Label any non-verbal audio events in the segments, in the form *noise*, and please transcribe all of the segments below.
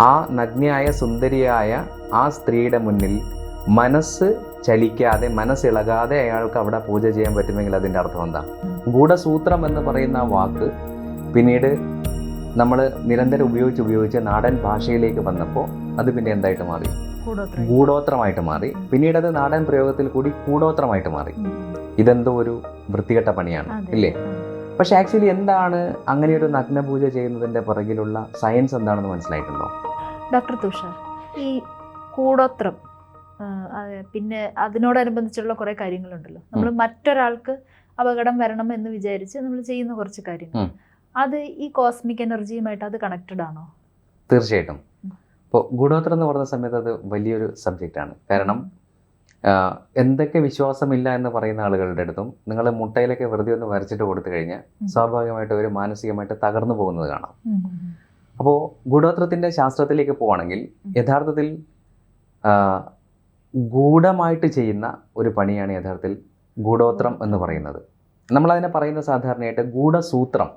ആ നഗ്നയായ സുന്ദരിയായ ആ സ്ത്രീയുടെ മുന്നിൽ മനസ്സ് ചലിക്കാതെ മനസ്സിളകാതെ അയാൾക്ക് അവിടെ പൂജ ചെയ്യാൻ പറ്റുമെങ്കിൽ അതിന്റെ അർത്ഥം എന്താ? ഗൂഢസൂത്രം എന്ന് പറയുന്ന ആ വാക്ക് പിന്നീട് നമ്മൾ നിരന്തരം ഉപയോഗിച്ച് ഉപയോഗിച്ച് നാടൻ ഭാഷയിലേക്ക് വന്നപ്പോൾ അത് പിന്നെ എന്തായിട്ട് മാറി? ഗൂഢോത്രമായിട്ട് മാറി. പിന്നീട് അത് നാടൻ പ്രയോഗത്തിൽ കൂടി കൂടോത്രമായിട്ട് മാറി. ഇതെന്തോ ഒരു വൃത്തികെട്ട പണിയാണ്. ഇല്ലേ. പക്ഷെ ആക്ച്വലി എന്താണ് അങ്ങനെ ഒരു നഗ്നപൂജ ചെയ്യുന്നതിന്റെ പുറകിലുള്ള സയൻസ് എന്താണെന്ന് മനസ്സിലായിട്ടുണ്ടോ? ഡോക്ടർ തുഷാർ ഈ കൂടോത്രം പിന്നെ അതിനോടനുബന്ധിച്ചുള്ള കുറേ കാര്യങ്ങളുണ്ടല്ലോ. നമ്മൾ മറ്റൊരാൾക്ക് അപകടം വരണം എന്ന് വിചാരിച്ച് നമ്മൾ ചെയ്യുന്ന കുറച്ച് കാര്യങ്ങൾ. അത് ഈ കോസ്മിക് എനർജിയുമായിട്ട് അത് കണക്റ്റഡ് ആണോ? തീർച്ചയായിട്ടും. ഇപ്പോൾ ഗൂഢോത്രം എന്ന് പറയുന്ന സമയത്ത് അത് വലിയൊരു സബ്ജക്റ്റാണ്. കാരണം എന്തൊക്കെ വിശ്വാസമില്ല എന്ന് പറയുന്ന ആളുകളുടെ അടുത്തും നിങ്ങൾ മുട്ടയിലൊക്കെ വെറുതെ ഒന്ന് വരച്ചിട്ട് കൊടുത്തു കഴിഞ്ഞാൽ സ്വാഭാവികമായിട്ട് അവർ മാനസികമായിട്ട് തകർന്നു പോകുന്നത് കാണാം. അപ്പോൾ ഗൂഢോത്രത്തിന്റെ ശാസ്ത്രത്തിലേക്ക് പോവുകയാണെങ്കിൽ യഥാർത്ഥത്തിൽ ഗൂഢമായിട്ട് ചെയ്യുന്ന ഒരു പണിയാണ് യഥാർത്ഥത്തിൽ ഗൂഢോത്രം എന്ന് പറയുന്നത്. നമ്മളതിനെ പറയുന്ന സാധാരണയായിട്ട് ഗൂഢസൂത്രം.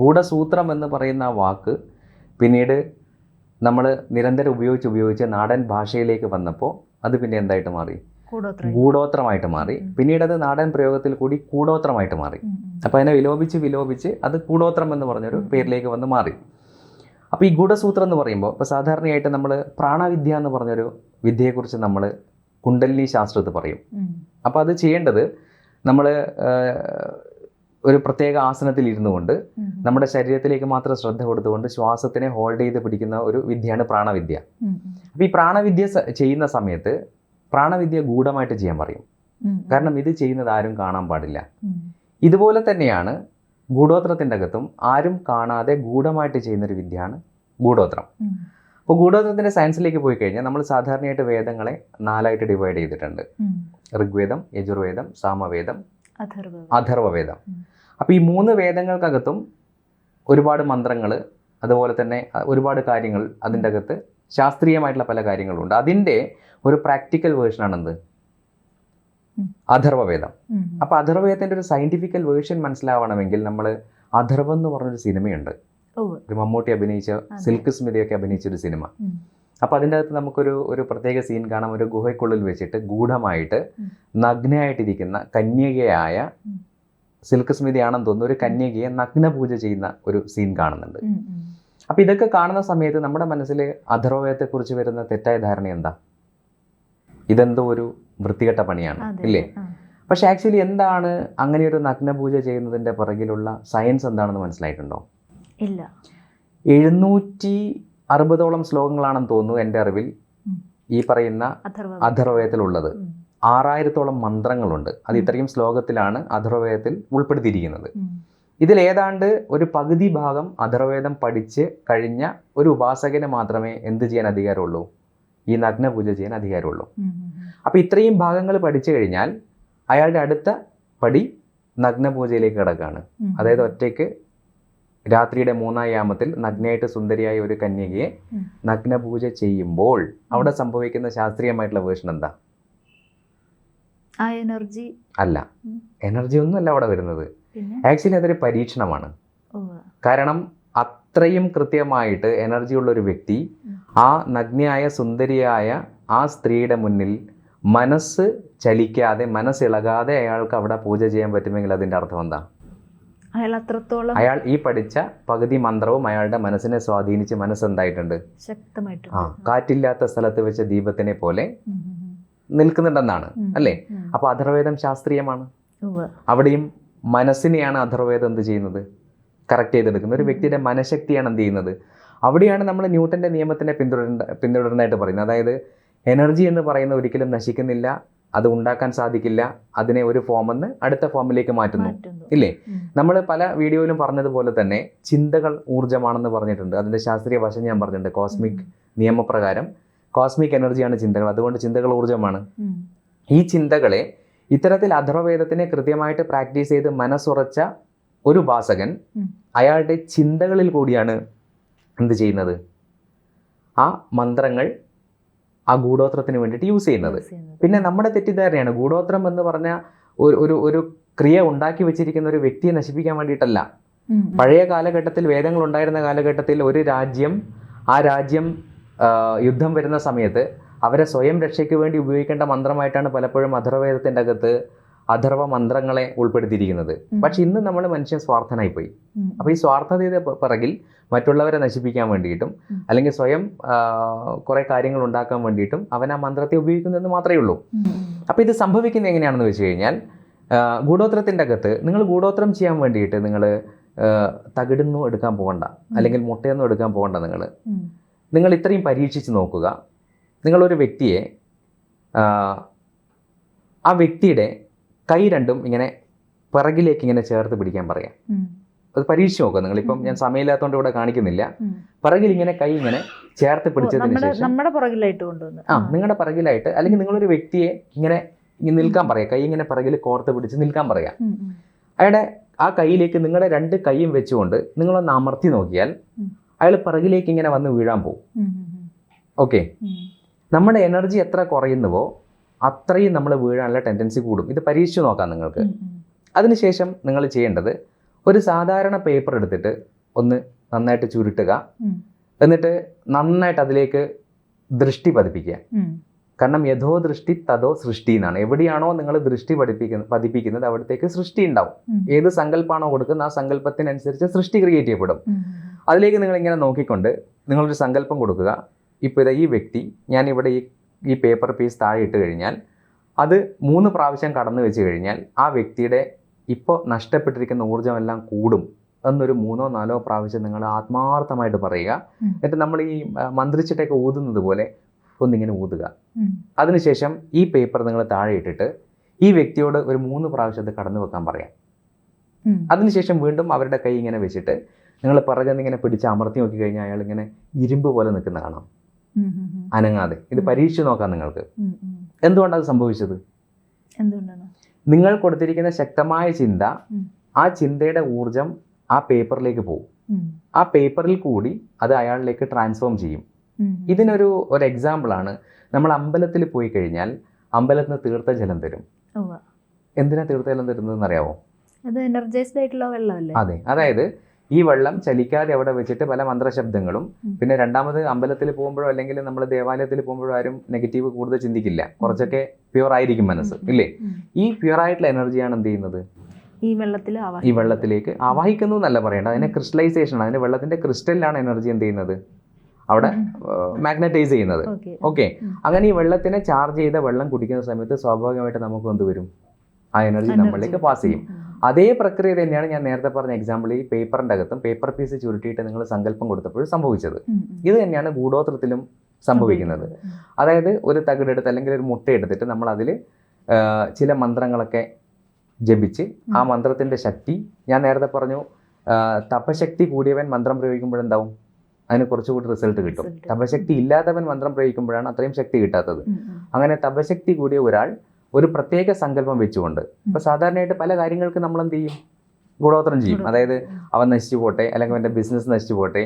ഗൂഢസൂത്രം എന്ന് പറയുന്ന ആ വാക്ക് പിന്നീട് നമ്മൾ നിരന്തരം ഉപയോഗിച്ച് ഉപയോഗിച്ച് നാടൻ ഭാഷയിലേക്ക് വന്നപ്പോൾ അത് പിന്നെ എന്തായിട്ട് മാറി? ഗൂഢോത്രമായിട്ട് മാറി. പിന്നീട് അത് നാടൻ പ്രയോഗത്തിൽ കൂടി കൂടോത്രമായിട്ട് മാറി. അപ്പോൾ അതിനെ വിലോപിച്ച് വിലോപിച്ച് അത് കൂടോത്രം എന്ന് പറഞ്ഞൊരു പേരിലേക്ക് വന്ന് മാറി. അപ്പോൾ ഈ ഗൂഢസൂത്രം എന്ന് പറയുമ്പോൾ ഇപ്പോൾ സാധാരണയായിട്ട് നമ്മൾ പ്രാണവിദ്യ എന്ന് പറഞ്ഞൊരു വിദ്യയെക്കുറിച്ച് നമ്മൾ കുണ്ടലിനി ശാസ്ത്രത്തിൽ പറയും. അപ്പോൾ അത് ചെയ്യേണ്ടത് നമ്മൾ ഒരു പ്രത്യേക ആസനത്തിൽ ഇരുന്നു കൊണ്ട്. നമ്മുടെ ശരീരത്തിലേക്ക് മാത്രം ശ്രദ്ധ കൊടുത്തുകൊണ്ട് ശ്വാസത്തിനെ ഹോൾഡ് ചെയ്ത് പിടിക്കുന്ന ഒരു വിദ്യയാണ് പ്രാണവിദ്യ. അപ്പോൾ ഈ പ്രാണവിദ്യ ചെയ്യുന്ന സമയത്ത് പ്രാണവിദ്യ ഗൂഢമായിട്ട് ചെയ്യാൻ പറയും കാരണം ഇത് ചെയ്യുന്നത് ആരും കാണാൻ പാടില്ല ഇതുപോലെ തന്നെയാണ് ഗൂഢോത്രത്തിന്റെ അകത്തും ആരും കാണാതെ ഗൂഢമായിട്ട് ചെയ്യുന്നൊരു വിദ്യയാണ് ഗൂഢോത്രം. അപ്പോൾ ഗൂഢോത്രത്തിന്റെ സയൻസിലേക്ക് പോയി കഴിഞ്ഞാൽ നമ്മൾ സാധാരണയായിട്ട് വേദങ്ങളെ നാലായിട്ട് ഡിവൈഡ് ചെയ്തിട്ടുണ്ട് ഋഗ്വേദം യജുർവേദം സാമവേദം അഥർവം. അഥർവവേദം. അപ്പോൾ ഈ മൂന്ന് വേദങ്ങൾക്കകത്തും ഒരുപാട് മന്ത്രങ്ങൾ അതുപോലെ തന്നെ ഒരുപാട് കാര്യങ്ങൾ അതിന്റെ അകത്ത് ശാസ്ത്രീയമായിട്ടുള്ള പല കാര്യങ്ങളുണ്ട് അതിന്റെ ഒരു പ്രാക്ടിക്കൽ വേർഷൻ ആണെന്ത്. അഥർവവേദം. അപ്പോൾ അഥർവവേദത്തിന്റെ ഒരു സയന്റിഫിക്കൽ വേർഷൻ മനസ്സിലാവണമെങ്കിൽ നമ്മൾ അഥർവം എന്ന് പറഞ്ഞൊരു സിനിമയുണ്ട്. ഒരു മമ്മൂട്ടി അഭിനയിച്ച. സിൽക്ക് സ്മിതയൊക്കെ അഭിനയിച്ച ഒരു സിനിമ. അപ്പോൾ അതിന്റെ അകത്ത് നമുക്കൊരു ഒരു പ്രത്യേക സീൻ കാണാം ഒരു ഗുഹയ്ക്കുള്ളിൽ വെച്ചിട്ട് ഗൂഢമായിട്ട്. നഗ്നയായിട്ടിരിക്കുന്ന കന്യകയായ. സിൽക്ക് സ്മിതിയാണെന്ന് തോന്നുന്നു. ഒരു കന്യകയെ നഗ്നപൂജ ചെയ്യുന്ന ഒരു സീൻ കാണുന്നുണ്ട്. അപ്പോൾ ഇതൊക്കെ കാണുന്ന സമയത്ത് നമ്മുടെ മനസ്സിൽ അധർവയത്തെക്കുറിച്ച് വരുന്ന തെറ്റായ ധാരണ എന്താ? ഇതെന്തോ ഒരു വൃത്തികെട്ട പണിയാണ് ഇല്ലേ. പക്ഷെ ആക്ച്വലി എന്താണ് അങ്ങനെ ഒരു നഗ്നപൂജ ചെയ്യുന്നതിന്റെ പുറകിലുള്ള സയൻസ് എന്താണെന്ന് മനസ്സിലായിട്ടുണ്ടോ? ഇല്ല. എഴുന്നൂറ്റി അറുപതോളം ശ്ലോകങ്ങളാണെന്ന് തോന്നുന്നു എന്റെ അറിവിൽ ഈ പറയുന്ന അഥർവം. ആറായിരത്തോളം മന്ത്രങ്ങളുണ്ട്. അത് ഇത്രയും ശ്ലോകത്തിലാണ് അധർവേദത്തിൽ ഉൾപ്പെടുത്തിയിരിക്കുന്നത്. ഇതിൽ ഏതാണ്ട് ഒരു പകുതി ഭാഗം അധർവേദം പഠിച്ച് കഴിഞ്ഞ ഒരു ഉപാസകന് മാത്രമേ എന്ത് ചെയ്യാൻ അധികാരമുള്ളൂ? ഈ നഗ്നപൂജ ചെയ്യാൻ അധികാരമുള്ളൂ. അപ്പോൾ ഇത്രയും ഭാഗങ്ങൾ പഠിച്ചു കഴിഞ്ഞാൽ അയാളുടെ അടുത്ത പടി നഗ്നപൂജയിലേക്ക് കിടക്കുകയാണ് അതായത് ഒറ്റയ്ക്ക് രാത്രിയുടെ മൂന്നാം യാമത്തിൽ നഗ്നയായിട്ട് സുന്ദരിയായ ഒരു കന്യകയെ. നഗ്നപൂജ ചെയ്യുമ്പോൾ അവിടെ സംഭവിക്കുന്ന ശാസ്ത്രീയമായിട്ടുള്ള വേർഷൻ എന്താ? ആ എനർജി. അല്ല. എനർജി ഒന്നും അല്ല അവിടെ വരുന്നത്. ആക്ച്വലി അതൊരു പരീക്ഷണമാണ്. കാരണം അത്രയും കൃത്യമായിട്ട് എനർജി ഉള്ള ഒരു വ്യക്തി ആ നഗ്നയായ സുന്ദരിയായ ആ സ്ത്രീയുടെ മുന്നിൽ മനസ്സ് ചലിക്കാതെ മനസ്സിളകാതെ അയാൾക്ക് അവിടെ പൂജ ചെയ്യാൻ പറ്റുമെങ്കിൽ അതിന്റെ അർത്ഥം എന്താ? അയാൾ അത്രത്തോളം അയാൾ ഈ പഠിച്ച പകുതി മന്ത്രവും അയാളുടെ മനസ്സിനെ സ്വാധീനിച്ച് മനസ്സ് എന്തായിട്ടുണ്ട്? ശക്തമായിട്ട് ആ കാറ്റില്ലാത്ത സ്ഥലത്ത് വെച്ച ദീപത്തിനെ പോലെ. നിൽക്കുന്നുണ്ടെന്നാണ് അല്ലേ. അപ്പോൾ അഥർവേദം ശാസ്ത്രീയമാണ്. അവിടെയും മനസ്സിനെയാണ് അഥർവേദം എന്ത് ചെയ്യുന്നത്? കറക്റ്റ് ചെയ്തെടുക്കുന്നത്. ഒരു വ്യക്തിയുടെ മനഃശക്തിയാണ് എന്ത് ചെയ്യുന്നത്? അവിടെയാണ് നമ്മൾ ന്യൂട്ടന്റെ നിയമത്തിനെ പിന്തുടരേണ്ട പിന്തുടരുന്നതായിട്ട് പറയുന്നത്. അതായത് എനർജി എന്ന് പറയുന്ന ഒരിക്കലും നശിക്കുന്നില്ല അത് ഉണ്ടാക്കാൻ സാധിക്കില്ല അതിനെ ഒരു ഫോമിൽ നിന്ന് അടുത്ത ഫോമിലേക്ക് മാറ്റുന്നു. മാറ്റുന്നു. ഇല്ലേ? നമ്മൾ പല വീഡിയോയിലും പറഞ്ഞതുപോലെ തന്നെ ചിന്തകൾ ഊർജമാണെന്ന് പറഞ്ഞിട്ടുണ്ട്. അതിന്റെ ശാസ്ത്രീയ വശം ഞാൻ പറഞ്ഞിട്ടുണ്ട്. കോസ്മിക് നിയമപ്രകാരം കോസ്മിക് എനർജിയാണ് ചിന്തകൾ. അതുകൊണ്ട് ചിന്തകൾ ഊർജമാണ്. ഈ ചിന്തകളെ ഇത്തരത്തിൽ അധർവവേദത്തിനെ കൃത്യമായിട്ട് പ്രാക്ടീസ് ചെയ്ത് മനസ്സുറച്ച ഒരു ഉപാസകൻ അയാളുടെ ചിന്തകളിൽ കൂടിയാണ് എന്ത് ചെയ്യുന്നത്? ആ മന്ത്രങ്ങൾ ആ ഗൂഢോത്രത്തിന് വേണ്ടിയിട്ട് യൂസ് ചെയ്യുന്നത്. പിന്നെ നമ്മുടെ തെറ്റിദ്ധാരണയാണ് ഗൂഢോത്രം എന്ന് പറഞ്ഞ ഒരു ഒരു ഒരു ക്രിയ ഉണ്ടാക്കി വെച്ചിരിക്കുന്ന ഒരു വ്യക്തിയെ നശിപ്പിക്കാൻ വേണ്ടിയിട്ടല്ല. പഴയ കാലഘട്ടത്തിൽ വേദങ്ങൾ ഉണ്ടായിരുന്ന കാലഘട്ടത്തിൽ ഒരു രാജ്യം ആ രാജ്യം യുദ്ധം വരുന്ന സമയത്ത് അവരെ സ്വയം രക്ഷയ്ക്ക് വേണ്ടി ഉപയോഗിക്കേണ്ട മന്ത്രമായിട്ടാണ് പലപ്പോഴും അധർവേദത്തിന്റെ അകത്ത് അഥർവ മന്ത്രങ്ങളെ ഉൾപ്പെടുത്തിയിരിക്കുന്നത്. പക്ഷെ ഇന്ന് നമ്മൾ മനുഷ്യൻ സ്വാർത്ഥനായി പോയി. അപ്പോൾ ഈ സ്വാർത്ഥതയുടെ പിറകിൽ മറ്റുള്ളവരെ നശിപ്പിക്കാൻ വേണ്ടിയിട്ടും അല്ലെങ്കിൽ സ്വയം കുറേ കാര്യങ്ങൾ ഉണ്ടാക്കാൻ വേണ്ടിയിട്ടും അവൻ ആ മന്ത്രത്തെ ഉപയോഗിക്കുന്നതെന്ന് മാത്രമേ ഉള്ളൂ. അപ്പോൾ ഇത് സംഭവിക്കുന്നത് എങ്ങനെയാണെന്ന് വെച്ച് കഴിഞ്ഞാൽ ഗൂഢോത്രത്തിന്റെ അകത്ത് നിങ്ങൾ ഗൂഢോത്രം ചെയ്യാൻ വേണ്ടിയിട്ട് നിങ്ങൾ തകിടുന്നു എടുക്കാൻ പോകണ്ട അല്ലെങ്കിൽ മുട്ടയൊന്നും എടുക്കാൻ പോകണ്ട നിങ്ങൾ. നിങ്ങൾ ഇത്രയും പരീക്ഷിച്ച് നോക്കുക. നിങ്ങളൊരു വ്യക്തിയെ ആ, വ്യക്തിയുടെ കൈ രണ്ടും ഇങ്ങനെ പിറകിലേക്ക് ഇങ്ങനെ ചേർത്ത് പിടിക്കാൻ പറയാം. അത് പരീക്ഷിച്ച് നോക്കുക. നിങ്ങളിപ്പം ഞാൻ സമയമില്ലാത്തതുകൊണ്ട് ഇവിടെ കാണിക്കുന്നില്ല. പിറകിൽ ഇങ്ങനെ കൈ ഇങ്ങനെ ചേർത്ത് പിടിച്ചതിന് ശേഷം നമ്മുടെ പുറകിലായിട്ട് കൊണ്ടുവന്ന്. ആ നിങ്ങളുടെ പിറകിലായിട്ട് അല്ലെങ്കിൽ നിങ്ങളൊരു വ്യക്തിയെ ഇങ്ങനെ ഇങ്ങനെ നിൽക്കാൻ പറയാം. കൈ ഇങ്ങനെ പിറകിൽ കോർത്ത് പിടിച്ച് നിൽക്കാൻ പറയാം. അയാളുടെ ആ കൈയിലേക്ക് നിങ്ങളുടെ രണ്ട് കൈയും വെച്ചുകൊണ്ട് നിങ്ങളൊന്ന് അമർത്തി നോക്കിയാൽ. അയാൾ പിറകിലേക്ക് ഇങ്ങനെ വന്ന് വീഴാൻ പോകും. ഓക്കെ നമ്മുടെ എനർജി എത്ര കുറയുന്നുവോ അത്രയും നമ്മൾ വീഴാനുള്ള ടെൻഡൻസി കൂടും. ഇത് പരീക്ഷിച്ച് നോക്കാം നിങ്ങൾക്ക്. അതിനുശേഷം നിങ്ങൾ ചെയ്യേണ്ടത് ഒരു സാധാരണ പേപ്പർ എടുത്തിട്ട് ഒന്ന് നന്നായിട്ട് ചുരുട്ടുക. എന്നിട്ട് നന്നായിട്ട് അതിലേക്ക് ദൃഷ്ടി പതിപ്പിക്കുക. കാരണം യഥോ ദൃഷ്ടി തതോ സൃഷ്ടി എന്നാണ്. എവിടെയാണോ നിങ്ങൾ ദൃഷ്ടി പഠിപ്പിക്കുന്നത് പതിപ്പിക്കുന്നത് അവിടത്തേക്ക് സൃഷ്ടി ഉണ്ടാവും. ഏത് സങ്കല്പമാണോ കൊടുക്കുന്നത് ആ സങ്കല്പത്തിനനുസരിച്ച് സൃഷ്ടി ക്രിയേറ്റ് ചെയ്യപ്പെടും. അതിലേക്ക് നിങ്ങൾ ഇങ്ങനെ നോക്കിക്കൊണ്ട് നിങ്ങളൊരു സങ്കല്പം കൊടുക്കുക. ഇപ്പോൾ ഇതാ ഈ വ്യക്തി ഞാൻ ഇവിടെ ഈ ഈ പേപ്പർ പീസ് താഴെ ഇട്ട് കഴിഞ്ഞാൽ അത് മൂന്ന് പ്രാവശ്യം കടന്നു വെച്ച് കഴിഞ്ഞാൽ ആ വ്യക്തിയുടെ ഇപ്പോൾ നഷ്ടപ്പെട്ടിരിക്കുന്ന ഊർജമെല്ലാം കൂടും എന്നൊരു മൂന്നോ നാലോ പ്രാവശ്യം നിങ്ങൾ ആത്മാർത്ഥമായിട്ട് പറയുക. എന്നിട്ട് നമ്മൾ ഈ മന്ത്രിച്ചിട്ടൊക്കെ ഊതുന്നത് പോലെ ഒന്നിങ്ങനെ ഊതുക. അതിനുശേഷം ഈ പേപ്പർ നിങ്ങൾ താഴെ ഇട്ടിട്ട് ഈ വ്യക്തിയോട് ഒരു മൂന്ന് പ്രാവശ്യം അത് കടന്നു വെക്കാൻ പറയാം. അതിനുശേഷം വീണ്ടും അവരുടെ കൈ ഇങ്ങനെ വെച്ചിട്ട് നിങ്ങൾ പിറകെ നിന്ന് ഇങ്ങനെ പിടിച്ച് അമർത്തി നോക്കി കഴിഞ്ഞാൽ അയാൾ ഇങ്ങനെ ഇരുമ്പ് പോലെ നിൽക്കുന്ന കാണാം. അനങ്ങാതെ. ഇത് പരീക്ഷിച്ചു നോക്കാം നിങ്ങൾക്ക്. എന്തുകൊണ്ടാണ് അത് സംഭവിച്ചത്? നിങ്ങൾ കൊടുത്തിരിക്കുന്ന ശക്തമായ ചിന്ത ആ ചിന്തയുടെ ഊർജം ആ പേപ്പറിലേക്ക് പോകും ആ പേപ്പറിൽ കൂടി അത് അയാളിലേക്ക് ട്രാൻസ്ഫോം ചെയ്യും. ഇതിനൊരു ഒരു എക്സാമ്പിളാണ് നമ്മൾ അമ്പലത്തിൽ പോയി കഴിഞ്ഞാൽ അമ്പലത്തിൽ നിന്ന് തീർത്ഥജലം തരും. എന്തിനാ എന്തിനാ തീർത്ഥജലം തരുന്നതെന്ന് അറിയാവോ അത് എനർജൈസ്ഡ് ആയിട്ടുള്ള വെള്ളമല്ലേ? അതെ. അതായത് ഈ വെള്ളം ചലിക്കാതെ അവിടെ വെച്ചിട്ട് പല മന്ത്രശബ്ദങ്ങളും പിന്നെ രണ്ടാമത് അമ്പലത്തിൽ പോകുമ്പോഴോ അല്ലെങ്കിൽ നമ്മൾ ദേവാലയത്തിൽ പോകുമ്പോഴോ ആരും നെഗറ്റീവ് കൂടുതൽ ചിന്തിക്കില്ല. കുറച്ചൊക്കെ പ്യുവർ ആയിരിക്കും മനസ്സ് ഇല്ലേ? ഈ പ്യുവർ ആയിട്ടുള്ള എനർജിയാണ് എന്ത് ചെയ്യുന്നത്? ഈ വെള്ളത്തിൽ ഈ വെള്ളത്തിലേക്ക് ആവാഹിക്കുന്നു എന്നല്ല പറയേണ്ടത്. അതിനെ ക്രിസ്റ്റലൈസേഷൻ അതിന്റെ വെള്ളത്തിന്റെ ക്രിസ്റ്റലിലാണ് എനർജി എന്ത് ചെയ്യുന്നത്? അവിടെ മാഗ്നറ്റൈസ് ചെയ്യുന്നത്. ഓക്കെ. അങ്ങനെ ഈ വെള്ളത്തിനെ ചാർജ് ചെയ്ത വെള്ളം കുടിക്കുന്ന സമയത്ത് സ്വാഭാവികമായിട്ട് നമുക്ക് എന്ത് വരും? ആ എനർജി നമ്മളിലേക്ക് പാസ് ചെയ്യും. അതേ പ്രക്രിയ തന്നെയാണ് ഞാൻ നേരത്തെ പറഞ്ഞ എക്സാമ്പിൾ ഈ പേപ്പറിന്റെ അകത്തും പേപ്പർ പീസ് ചുരുട്ടിയിട്ട് നിങ്ങൾ സങ്കല്പം കൊടുത്തപ്പോൾ സംഭവിച്ചത്. ഇത് തന്നെയാണ് ഗൂഢോത്രത്തിലും സംഭവിക്കുന്നത്. അതായത് ഒരു തകിടെടുത്ത് അല്ലെങ്കിൽ ഒരു മുട്ട എടുത്തിട്ട് നമ്മൾ അതിൽ ചില മന്ത്രങ്ങളൊക്കെ ജപിച്ച് ആ മന്ത്രത്തിന്റെ മന്ത്രത്തിന്റെ ശക്തി ഞാൻ നേരത്തെ പറഞ്ഞു തപശക്തി കൂടിയവൻ മന്ത്രം പ്രയോഗിക്കുമ്പോഴെന്താവും? അതിന് കുറച്ചുകൂടി റിസൾട്ട് കിട്ടും. തപശക്തി ഇല്ലാത്തവൻ മന്ത്രം പ്രയോഗിക്കുമ്പോഴാണ് അത്രയും ശക്തി കിട്ടാത്തത്. അങ്ങനെ തപശക്തി കൂടിയ ഒരാൾ ഒരു പ്രത്യേക സങ്കല്പം വെച്ചുകൊണ്ട് ഇപ്പൊ സാധാരണയായിട്ട് പല കാര്യങ്ങൾക്ക് നമ്മൾ എന്ത് ചെയ്യും? ഗുണോത്രം ചെയ്യും. അതായത് അവൻ നശിച്ചു പോട്ടെ അല്ലെങ്കിൽ അവന്റെ ബിസിനസ് നശിച്ചു പോട്ടെ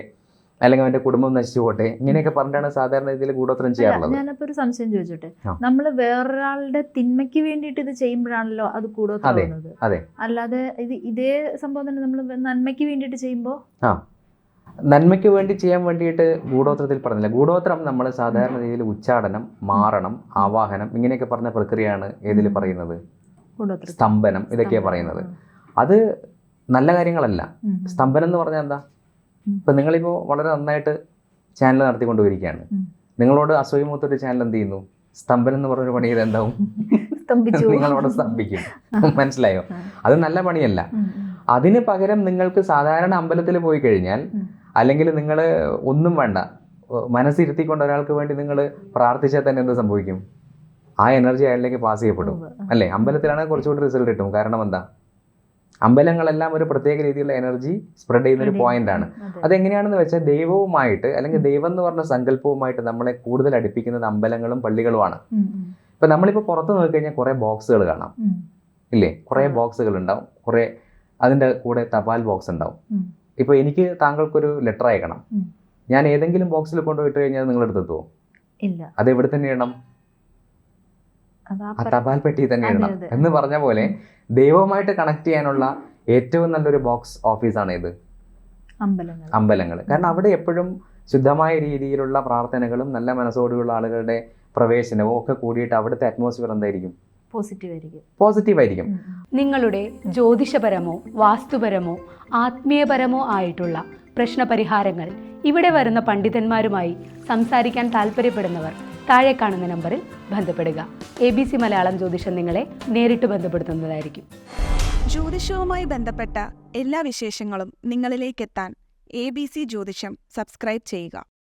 അല്ലെങ്കിൽ അവന്റെ കുടുംബം നശിച്ചു പോട്ടെ ഇങ്ങനെയൊക്കെ പറഞ്ഞിട്ടാണ് സാധാരണ രീതിയിൽ ഗൂഢോത്രം ചെയ്യാറുള്ളത്. ഞാനപ്പോ ഒരു സംശയം ചോദിച്ചോട്ടെ. നമ്മൾ വേറൊരാളുടെ തിന്മയ്ക്ക് വേണ്ടിയിട്ട് ഇത് ചെയ്യുമ്പോഴാണല്ലോ അത് കൂടോത്രം. അല്ലാതെ ഇത് ഇതേ സംഭവം തന്നെ നമ്മൾ നന്മയ്ക്ക് വേണ്ടിയിട്ട് ചെയ്യുമ്പോ? നന്മയ്ക്ക് വേണ്ടി ചെയ്യാൻ വേണ്ടിയിട്ട് ഗൂഢോത്രത്തിൽ പറഞ്ഞില്ല. ഗൂഢോത്രം നമ്മൾ സാധാരണ രീതിയിൽ ഉച്ചാടനം മാറണം ആവാഹനം ഇങ്ങനെയൊക്കെ പറഞ്ഞ പ്രക്രിയയാണ് ഏതിൽ. പറയുന്നത്? സ്തംഭനം ഇതൊക്കെയാണ് പറയുന്നത്. അത് നല്ല കാര്യങ്ങളല്ല. സ്തംഭനം എന്ന് പറഞ്ഞാൽ എന്താ. ഇപ്പം നിങ്ങളിപ്പോൾ വളരെ നന്നായിട്ട് ചാനൽ നടത്തിക്കൊണ്ടുവരികയാണ്. നിങ്ങളോട് അസൂയമൂത്തൊരു ചാനൽ എന്ത് ചെയ്യുന്നു? സ്തംഭനം എന്ന് പറഞ്ഞൊരു പണി ചെയ്ത് എന്താവും *laughs* നിങ്ങളോട് സ്തംഭിക്കും. *laughs* മനസ്സിലായോ? അത് നല്ല പണിയല്ല. അതിന് പകരം നിങ്ങൾക്ക് സാധാരണ അമ്പലത്തിൽ പോയി കഴിഞ്ഞാൽ. അല്ലെങ്കിൽ നിങ്ങൾ ഒന്നും വേണ്ട. മനസ്സിരുത്തിക്കൊണ്ട് ഒരാൾക്ക് വേണ്ടി നിങ്ങൾ പ്രാർത്ഥിച്ചാൽ തന്നെ എന്ത് സംഭവിക്കും? ആ എനർജി അയാളിലേക്ക് പാസ് ചെയ്യപ്പെടും. അല്ലേ? അമ്പലത്തിലാണ് കുറച്ചുകൂടി റിസൾട്ട് കിട്ടും. കാരണം എന്താ? അമ്പലങ്ങളെല്ലാം ഒരു പ്രത്യേക രീതിയിലുള്ള എനർജി സ്പ്രെഡ് ചെയ്യുന്ന ഒരു പോയിന്റ് ആണ്. അതെ. അതെങ്ങനെയാണെന്ന് വെച്ചാൽ ദൈവവുമായിട്ട് അല്ലെങ്കിൽ ദൈവം എന്ന് പറഞ്ഞ സങ്കല്പവുമായിട്ട് നമ്മളെ കൂടുതൽ അടുപ്പിക്കുന്നത് അമ്പലങ്ങളും പള്ളികളുമാണ്. ഇപ്പൊ നമ്മളിപ്പോൾ പുറത്ത് നോക്കിക്കഴിഞ്ഞാൽ കുറെ ബോക്സുകൾ കാണാം. ഇല്ലേ? കുറെ ബോക്സുകൾ ഉണ്ടാവും. കുറെ അതിന്റെ കൂടെ തപാൽ ബോക്സ് ഉണ്ടാവും. ഇപ്പോൾ എനിക്ക് താങ്കൾക്കൊരു ലെറ്റർ അയക്കണം. ഞാൻ ഏതെങ്കിലും ബോക്സിൽ കൊണ്ടുപോയിട്ട് കഴിഞ്ഞാൽ നിങ്ങൾ എടുത്തെത്തുമോ ഇല്ല. അത് എവിടെ തന്നെ ഇടണം? ആ തപാൽ പെട്ടി തന്നെ ഇടണം. എന്ന് പറഞ്ഞ പോലെ ദൈവവുമായിട്ട് കണക്ട് ചെയ്യാനുള്ള ഏറ്റവും നല്ലൊരു ബോക്സ് ഓഫീസാണ് ഇത് അമ്പലങ്ങൾ. അമ്പലങ്ങൾ. കാരണം അവിടെ എപ്പോഴും ശുദ്ധമായ രീതിയിലുള്ള പ്രാർത്ഥനകളും നല്ല മനസ്സോടെയുള്ള ആളുകളുടെ പ്രവേശനവും ഒക്കെ കൂടിയിട്ട് അവിടുത്തെ അറ്റ്മോസ്ഫിയർ എന്തായിരിക്കും? പോസിറ്റീവ് ആയിരിക്കും. പോസിറ്റീവ് ആയിരിക്കും. നിങ്ങളുടെ ജ്യോതിഷപരമോ വാസ്തുപരമോ ആത്മീയപരമോ ആയിട്ടുള്ള പ്രശ്നപരിഹാരങ്ങൾ ഇവിടെ വരുന്ന പണ്ഡിതന്മാരുമായി സംസാരിക്കാൻ താല്പര്യപ്പെടുന്നവർ താഴെ കാണുന്ന നമ്പറിൽ ബന്ധപ്പെടുക. എ ബി സി മലയാളം ജ്യോതിഷം നിങ്ങളെ നേരിട്ട് ബന്ധപ്പെടുത്തുന്നതായിരിക്കും. ജ്യോതിഷവുമായി ബന്ധപ്പെട്ട എല്ലാ വിശേഷങ്ങളും നിങ്ങളിലേക്കെത്താൻ എ ബി സി ജ്യോതിഷം സബ്സ്ക്രൈബ് ചെയ്യുക.